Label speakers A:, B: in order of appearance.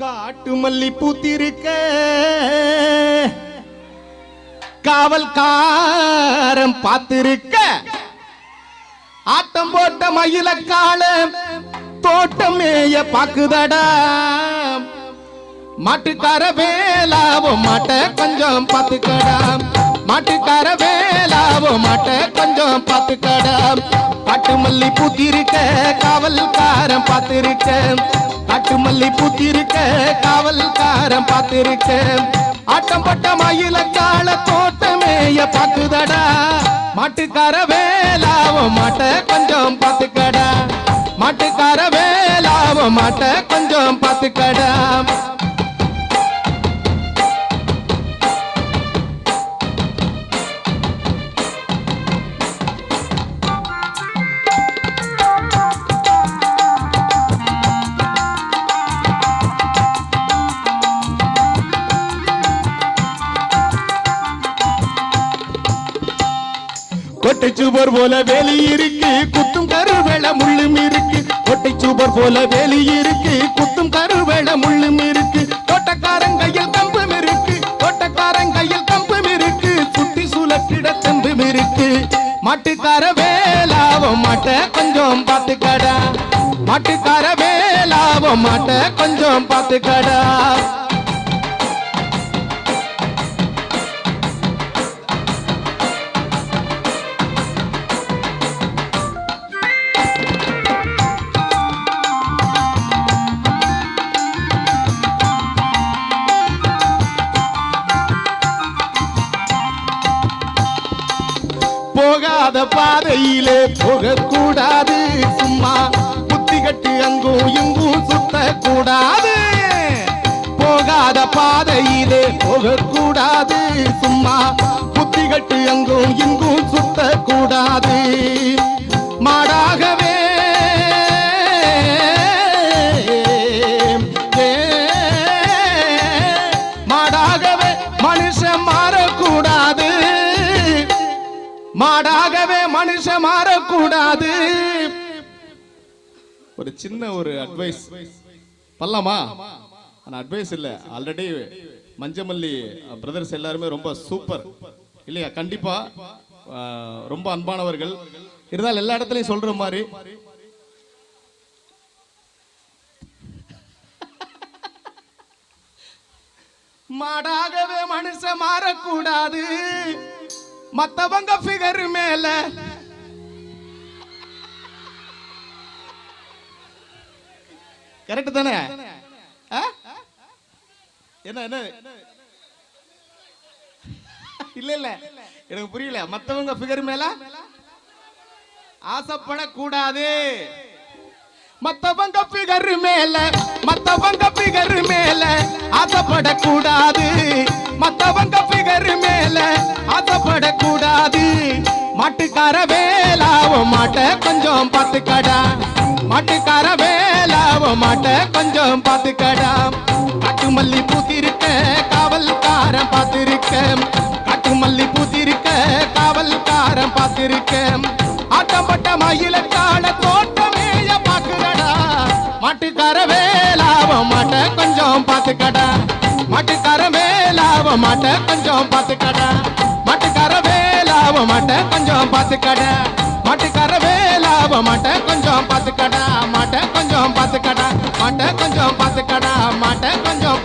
A: காட்டு மல்லி பூத்திருக்க காவல்காரன் பார்த்திருக்க. ஆட்டம் போட்ட மயில கால தோட்டமேய பாக்குதடா. மாட்டுக்கார வேலாவோ மாட்ட கொஞ்சம் பார்த்துக்கடா. மாட்டுக்கார வேலாவோ மாட்ட கொஞ்சம் பார்த்துக்கடா. காட்டு மல்லி பூத்திருக்க காவல்காரன் பார்த்திருக்க. காட்டு மல்லி பூத்திருக்க காவல்காரன் பார்த்திருக்க. ஆட்டம் பட்ட மயில கால தோட்டமேய பார்த்துதடா மாட்டுக்கார வேலாவும் மாட்ட கொஞ்சம் பார்த்துக்கடா. மாட்டுக்கார வேலாவும் மாட்ட கொஞ்சம் பார்த்துக்கடா. கொட்டை சுவர் போல வேலி இருக்கு குத்தும் கருவேள முள்ளும் இருக்கு. கொட்டை சுவர் போல வேலி இருக்கு குத்தும் கருவேள முள்ளும் இருக்கு. தோட்டக்காரன் கையில் கம்பும் இருக்கு தோட்டக்காரன் கையில் கம்பும் இருக்கு. சுத்தி சுழற்றிட தம்பும் இருக்கு. மாட்டுக்கார வேலாவும் மாட்ட கொஞ்சம் பார்த்துக்கடா. மாட்டுக்கார வேலாவும் மாட்ட கொஞ்சம் பார்த்துக்கடா. போகாத பாதையிலே போகக்கூடாது சும்மா புத்தி கட்டு அங்கும் இங்கும் சுத்தக்கூடாது. போகாத பாதையிலே போகக்கூடாது சும்மா புத்தி கட்டு அங்கும் இங்கும் சுத்தக்கூடாது. மாடாகவே மனுஷன் மாறக்கூடாது. ஒரு சின்ன ஒரு அட்வைஸ் பண்ணலாமா? ஆனால் அட்வைஸ் இல்லை. ஆல்ரெடி மஞ்சமல்லி பிரதர்ஸ் எல்லாருமே ரொம்ப சூப்பர் இல்லையா? கண்டிப்பா ரொம்ப அன்பானவர்கள். இருந்தால் எல்லா இடத்துலையும் சொல்ற மாதிரி. மாடாகவே மனுஷன் மாறக்கூடாது. மத்தவங்க ஃபிகர் மேல. கரெக்ட் தானே? என்ன என்ன? இல்ல இல்ல. எனக்கு புரியல. மத்தவங்க ஃபிகர் மேல? ஆசைப்படக்கூடாது. மத்தவங்க ஃபிகர் மேல மத்தவங்க ஃபிகர் மேல ஆசைப்படக்கூடாது. மத்த மாட்டுக்கார வேலாவும் மாட்ட கொஞ்சம் பார்த்துக்கடா மாட்டுக்கார வேலாவும் மாட்ட கொஞ்சம் பார்த்துக்கடா காட்டு மல்லி பூத்திருக்க காவல்காரன் பார்த்திருக்க. காட்டு மல்லி பூத்திருக்க காவல்காரன் பார்த்திருக்க. ஆட்டம் பட்ட மயில தோட்டமேய பார்க்குறடா மாட்டுக்கார வேலாவும் மாட்ட கொஞ்சம் பார்த்துக்கடா மாட்டுக்கார வேலாவும் மாட்ட கொஞ்சம் பார்த்துக்கடா வேலாவ கொஞ்சம் பார்த்துக்கட. மாட்டுக்காரவே வேலாவ மாட்ட கொஞ்சம் பாத்துக்கடா மாட்ட கொஞ்சம் பாத்துக்கடா மாட்ட கொஞ்சம் பாத்துக்கடா மாட்ட கொஞ்சம்